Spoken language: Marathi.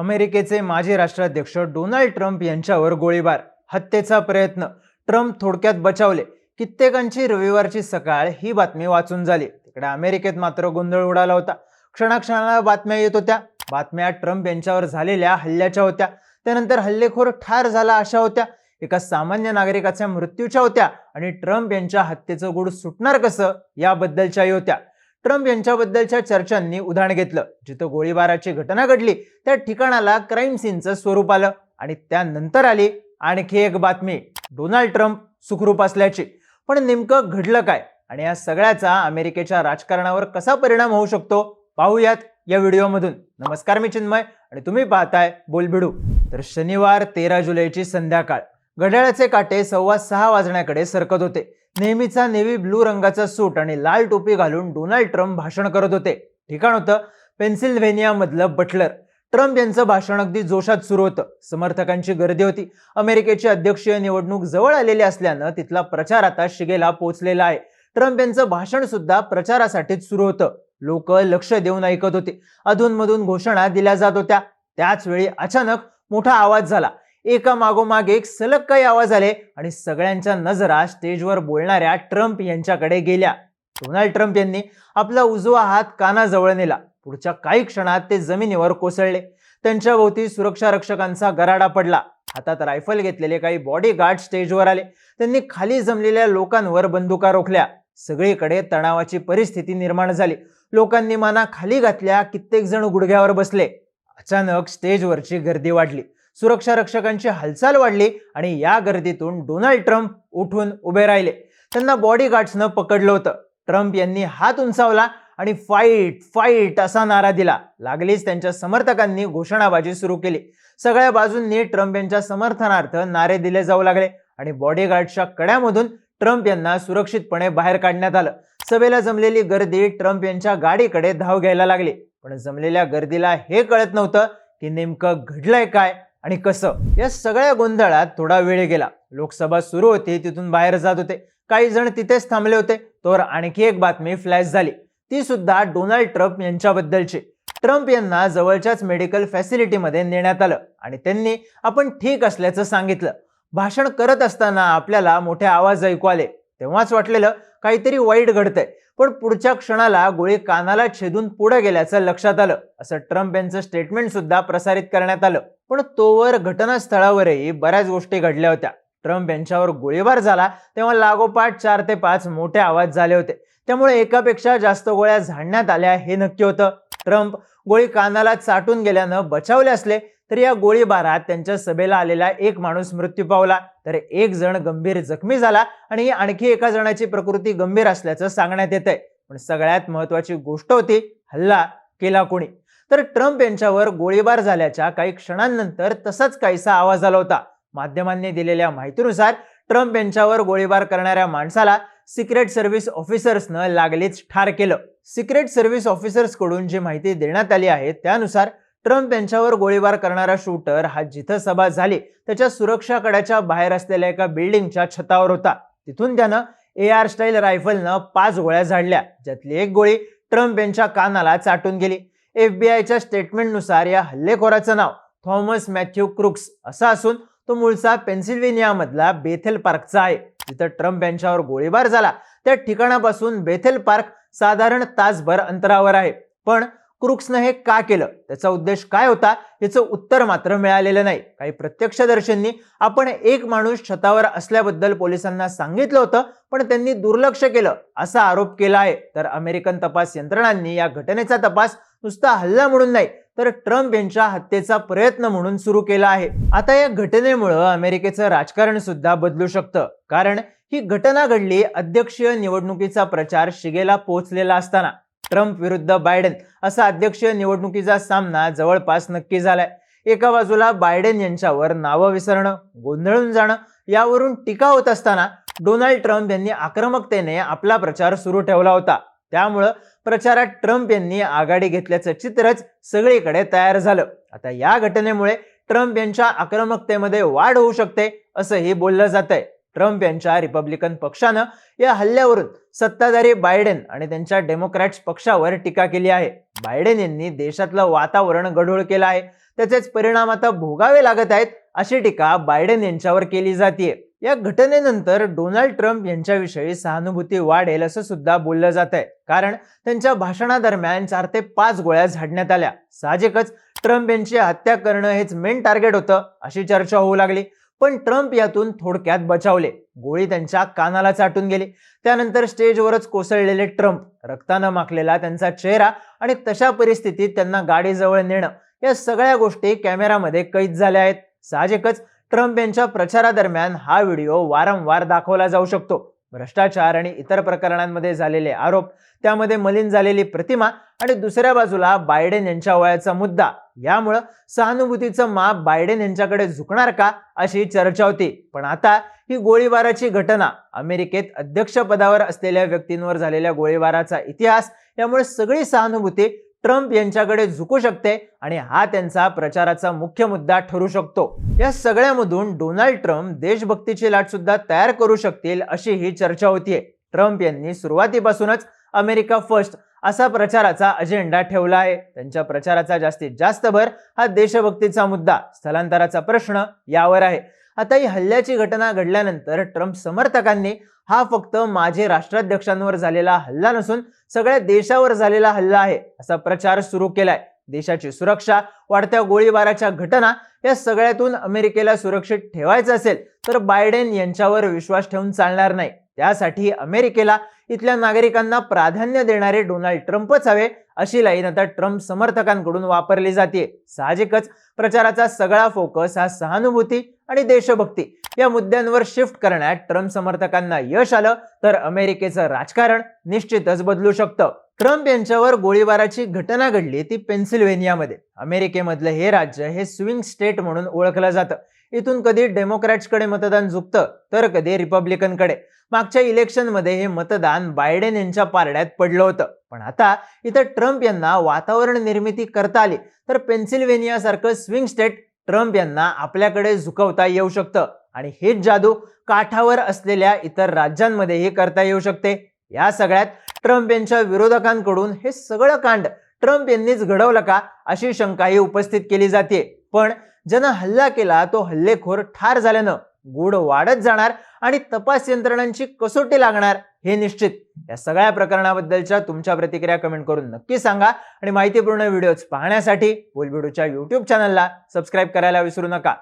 अमेरिकेचे माजी राष्ट्राध्यक्ष डोनाल्ड ट्रम्प यांच्यावर गोळीबार हत्येचा प्रयत्न. ट्रम्प थोडक्यात बचावले. कित्येकांची रविवारची सकाळ ही बातमी वाचून झाली. तिकडे अमेरिकेत मात्र गोंधळ उडाला होता. क्षणाक्षणाला बातम्या येत होत्या. बातम्या ट्रम्प यांच्यावर झालेल्या हल्ल्याच्या होत्या. त्यानंतर हल्लेखोर ठार झाला अशा होत्या. एका सामान्य नागरिकाच्या मृत्यूच्या होत्या आणि ट्रम्प यांच्या हत्येचं गुड सुटणार कसं याबद्दलच्याही होत्या. ट्रम्प यांच्याबद्दलच्या चर्चांनी उदाहरण घेतलं. जिथं गोळीबाराची घटना घडली त्या ठिकाणाला क्राईम सीनचं स्वरूप आलं आणि त्यानंतर आली आणखी एक बातमी डोनाल्ड ट्रम्प सुखरूप असल्याची. पण नेमकं घडलं काय आणि या सगळ्याचा अमेरिकेच्या राजकारणावर कसा परिणाम होऊ शकतो पाहूयात या व्हिडिओमधून. नमस्कार मी चिन्मय आणि तुम्ही पाहताय बोलबिडू. तर शनिवार तेरा जुलैची संध्याकाळ. घड्याळाचे काटे सव्वा सहा वाजण्याकडे सरकत होते. नेहमीचा नेव्ही ब्लू रंगाचा सूट आणि लाल टोपी घालून डोनाल्ड ट्रम्प भाषण करत होते. ठिकाण होतं पेन्सिल्व्हेनियामधलं बटलर. ट्रम्प यांचं भाषण अगदी जोशात सुरू होतं. समर्थकांची गर्दी होती. अमेरिकेची अध्यक्षीय निवडणूक जवळ आलेली असल्यानं तिथला प्रचार आता शिगेला पोहोचलेला आहे. ट्रम्प यांचं भाषण सुद्धा प्रचारासाठीच सुरू होतं. लोक लक्ष देऊन ऐकत होते. अधूनमधून घोषणा दिल्या जात होत्या. त्याच वेळी अचानक मोठा आवाज झाला. एका मागोमाग एक सलग काही आवाज आले आणि सगळ्यांच्या नजरा स्टेजवर बोलणाऱ्या ट्रम्प यांच्याकडे गेल्या. डोनाल्ड ट्रम्प यांनी आपला उजवा हात कानाजवळ नेला. पुढच्या काही क्षणात ते जमिनीवर कोसळले. त्यांच्या भोवती सुरक्षा रक्षकांचा गराडा पडला. हातात रायफल घेतलेले काही बॉडीगार्ड स्टेजवर आले. त्यांनी खाली जमलेल्या लोकांवर बंदुका रोखल्या. सगळीकडे तणावाची परिस्थिती निर्माण झाली. लोकांनी माना खाली घातल्या कित्येक जण गुडघ्यावर बसले. अचानक स्टेजवरची गर्दी वाढली. सुरक्षा रक्षकांची हालचाल वाढली आणि या गर्दीतून डोनाल्ड ट्रम्प उठून उभे राहिले. त्यांना बॉडीगार्ड्सनं पकडलं होतं. ट्रम्प यांनी हात उंचावला आणि फाईट फाईट असा नारा दिला. लागलीच त्यांच्या समर्थकांनी घोषणाबाजी सुरू केली. सगळ्या बाजूंनी ट्रम्प यांच्या समर्थनार्थ नारे दिले जाऊ लागले आणि बॉडीगार्डच्या कड्यामधून ट्रम्प यांना सुरक्षितपणे बाहेर काढण्यात आलं. सभेला जमलेली गर्दी ट्रम्प यांच्या गाडीकडे धाव घ्यायला लागली. पण जमलेल्या गर्दीला हे कळत नव्हतं की नेमकं घडलंय काय. आणि कसं? या सगळ्या गोंधळात थोडा वेळ गेला. लोकसभा सुरू होती तिथून बाहेर जात होते. काही जण तिथेच थांबले होते. तर आणखी एक बातमी फ्लॅश झाली. ती सुद्धा डोनाल्ड ट्रम्प यांच्याबद्दलची. ट्रम्प यांना जवळच्याच मेडिकल फॅसिलिटीमध्ये नेण्यात आलं आणि त्यांनी आपण ठीक असल्याचं सांगितलं. भाषण करत असताना आपल्याला मोठे आवाज ऐकू आले. तेव्हाच वाटलेलं काहीतरी वाईट घडतंय. पण पुढच्या क्षणाला गोळी कानाला छेदून पुढे गेल्याचं लक्षात आलं. असं ट्रम्प यांचं स्टेटमेंट सुद्धा प्रसारित करण्यात आलं. पण तोवर घटनास्थळावरही बऱ्याच गोष्टी घडल्या होत्या. ट्रम्प यांच्यावर गोळीबार झाला तेव्हा लागोपाठ चार ते पाच मोठे आवाज झाले होते. त्यामुळे एकापेक्षा जास्त गोळ्या झाडण्यात आल्या हे नक्की होतं. ट्रम्प गोळी कानाला चाटून गेल्यानं बचावले असले तर या गोळीबारात त्यांच्या सभेला आलेला एक माणूस मृत्यू पावला. तर एक जण गंभीर जखमी झाला आणि आणखी एका जणाची प्रकृती गंभीर असल्याचं सांगण्यात येत आहे पण सगळ्यात महत्वाची गोष्ट होती हल्ला केला कोणी? तर ट्रम्प यांच्यावर गोळीबार झाल्याच्या काही क्षणांनंतर तसाच काहीसा आवाज आला होता. माध्यमांनी दिलेल्या माहितीनुसार ट्रम्प यांच्यावर गोळीबार करणाऱ्या माणसाला सिक्रेट सर्व्हिस ऑफिसर्सनं लागलीच ठार केलं. सिक्रेट सर्व्हिस ऑफिसर्सकडून जी माहिती देण्यात आली आहे त्यानुसार ट्रम्प यांच्यावर गोळीबार करणारा शूटर हा जिथं सभा झाली त्याच्या सुरक्षा कड्याच्या बाहेर असलेल्या एका बिल्डिंगच्या छतावर होता. तिथून त्यानं ए आर स्टाईल रायफलनं पाच गोळ्या झाडल्या. ज्यातली एक गोळी ट्रम्प यांच्या कानाला चाटून गेली. एफबीआयच्या स्टेटमेंटनुसार या हल्लेखोराचं नाव थॉमस मॅथ्यू क्रुक्स असं असून तो मूळचा पेन्सिल्व्हेनिया मधला बेथेल पार्कचा आहे. जिथं ट्रम्प यांच्यावर गोळीबार झाला त्या ठिकाणापासून बेथेल पार्क साधारण तासभर अंतरावर आहे. पण क्रुक्सनं हे का केलं? त्याचा उद्देश काय होता? याचं उत्तर मात्र मिळालेलं नाही. काही प्रत्यक्षदर्शींनी आपण एक माणूस छतावर असल्याबद्दल पोलिसांना सांगितलं होतं पण त्यांनी दुर्लक्ष केलं. असा आरोप केला आहे. तर अमेरिकन तपास यंत्रणांनी या घटनेचा तपास नुसता हल्ला म्हणून नाही तर ट्रम्प यांच्या हत्येचा प्रयत्न म्हणून सुरू केला आहे. आता या घटनेमुळं अमेरिकेचं राजकारण सुद्धा बदलू शकतं. कारण ही घटना घडली अध्यक्षीय निवडणुकीचा प्रचार शिगेला पोहोचलेला असताना. ट्रम्प विरुद्ध बायडेन असा अध्यक्षीय निवडणुकीचा सामना जवळपास नक्की झालाय. एका बाजूला बायडेन यांच्यावर नावं विसरणं गोंधळून जाणं यावरून टीका होत असताना डोनाल्ड ट्रम्प यांनी आक्रमकतेने आपला प्रचार सुरू ठेवला होता. त्यामुळं प्रचारात ट्रम्प यांनी आघाडी घेतल्याचं चित्रच सगळीकडे तयार झालं. आता या घटनेमुळे ट्रम्प यांच्या आक्रमकतेमध्ये वाढ होऊ शकते असंही बोललं जात आहे ट्रम्प यांच्या रिपब्लिकन पक्षानं या हल्ल्यावरून सत्ताधारी बायडेन आणि त्यांच्या डेमोक्रॅट्स पक्षावर टीका केली आहे. बायडेन यांनी देशातलं वातावरण गढूळ केलं आहे. त्याचेच परिणाम आता भोगावे लागत आहेत अशी टीका बायडेन यांच्यावर केली जाते या घटनेनंतर डोनाल्ड ट्रम्प यांच्याविषयी सहानुभूती वाढेल असं सुद्धा बोललं जात आहे कारण त्यांच्या भाषणादरम्यान चार ते पाच गोळ्या झाडण्यात आल्या. साहजिकच ट्रम्प यांची हत्या करणं हेच मेन टार्गेट होतं अशी चर्चा होऊ लागली. पण ट्रम्प यातून थोडक्यात बचावले. गोळी त्यांच्या कानाला चाटून गेली. त्यानंतर स्टेजवरच कोसळलेले ट्रम्प रक्तानं माखलेला त्यांचा चेहरा आणि तशा परिस्थितीत त्यांना गाडीजवळ नेणं या सगळ्या गोष्टी कॅमेरामध्ये कैद झाल्या आहेत. साहजिकच ट्रम्प यांच्या प्रचारादरम्यान हा व्हिडिओ वारंवार दाखवला जाऊ शकतो. भ्रष्टाचार आणि इतर प्रकरणांमध्ये झालेले आरोप त्यामध्ये मलिन झालेली प्रतिमा आणि दुसऱ्या बाजूला बायडेन यांच्या वयाचा मुद्दा. यामुळं सहानुभूतीचं माप बायडेन यांच्याकडे झुकणार का अशी चर्चा होती. पण आता ही गोळीबाराची घटना अमेरिकेत अध्यक्षपदावर असलेल्या व्यक्तींवर झालेल्या गोळीबाराचा इतिहास यामुळे सगळी सहानुभूती ट्रम्प यांच्याकडे झुकू शकते आणि हा त्यांचा प्रचाराचा मुख्य मुद्दा ठरू शकतो. या सगळ्यामधून डोनाल्ड ट्रम्प देशभक्तीची लाट सुद्धा तयार करू शकतील अशी ही चर्चा होतीये. ट्रम्प यांनी सुरुवातीपासूनच अमेरिका फर्स्ट असा प्रचाराचा अजेंडा ठेवला आहे. त्यांच्या प्रचाराचा जास्तीत जास्त भर हा देशभक्तीचा मुद्दा. स्थलांतराचा प्रश्न यावर आहे. आता ही हल्ल्याची घटना घडल्यानंतर ट्रम्प समर्थकांनी हा फक्त माझे राष्ट्राध्यक्षांवर झालेला हल्ला नसून सगळ्या देशावर झालेला हल्ला आहे असा प्रचार सुरू केलाय. देशाची सुरक्षा वाढत्या गोळीबाराच्या घटना या सगळ्यातून अमेरिकेला सुरक्षित ठेवायचं असेल तर बायडेन यांच्यावर विश्वास ठेवून चालणार नाही. त्यासाठी अमेरिकेला इथल्या नागरिकांना प्राधान्य देणारे डोनाल्ड ट्रम्पच हवे अशी लाईन आता ट्रम्प समर्थकांकडून वापरली जाते साहजिकच प्रचाराचा सगळा फोकस हा सहानुभूती आणि देशभक्ती या मुद्द्यांवर शिफ्ट करण्यात ट्रम्प समर्थकांना यश आलं तर अमेरिकेचं राजकारण निश्चितच बदलू शकतं. ट्रम्प यांच्यावर गोळीबाराची घटना घडली ती पेन्सिल्व्हेनियामध्ये. अमेरिकेमधलं हे राज्य हे स्विंग स्टेट म्हणून ओळखलं जातं. इथून कधी डेमोक्रॅट्सकडे मतदान झुकतं तर कधी रिपब्लिकनकडे. मागच्या इलेक्शनमध्ये हे मतदान बायडेन यांच्या पारड्यात पडलं होतं. पण आता इथं ट्रम्प यांना वातावरण निर्मिती करता आली तर पेन्सिल्व्हेनियासारखं स्विंग स्टेट ट्रम्प यांना आपल्याकडे झुकवता येऊ शकतं. आणि हेच जादू काठावर असलेल्या इतर राज्यांमध्येही करता येऊ शकते. या सगळ्यात ट्रम्प यांच्या विरोधकांकडून हे सगळं कांड ट्रम्प यांनीच घडवलं का अशी शंकाही उपस्थित केली जाते. पण ज्यानं हल्ला केला तो हल्लेखोर ठार झाल्यानं गुढ वाढत जाणार आणि तपास यंत्रणांची कसोटी लागणार हे निश्चित. या सगळ्या प्रकरणाबद्दलच्या तुमच्या प्रतिक्रिया कमेंट करून नक्की सांगा आणि माहितीपूर्ण व्हिडिओज पाहण्यासाठी बोलबिडूच्या युट्यूब चॅनलला सबस्क्राईब करायला विसरू नका.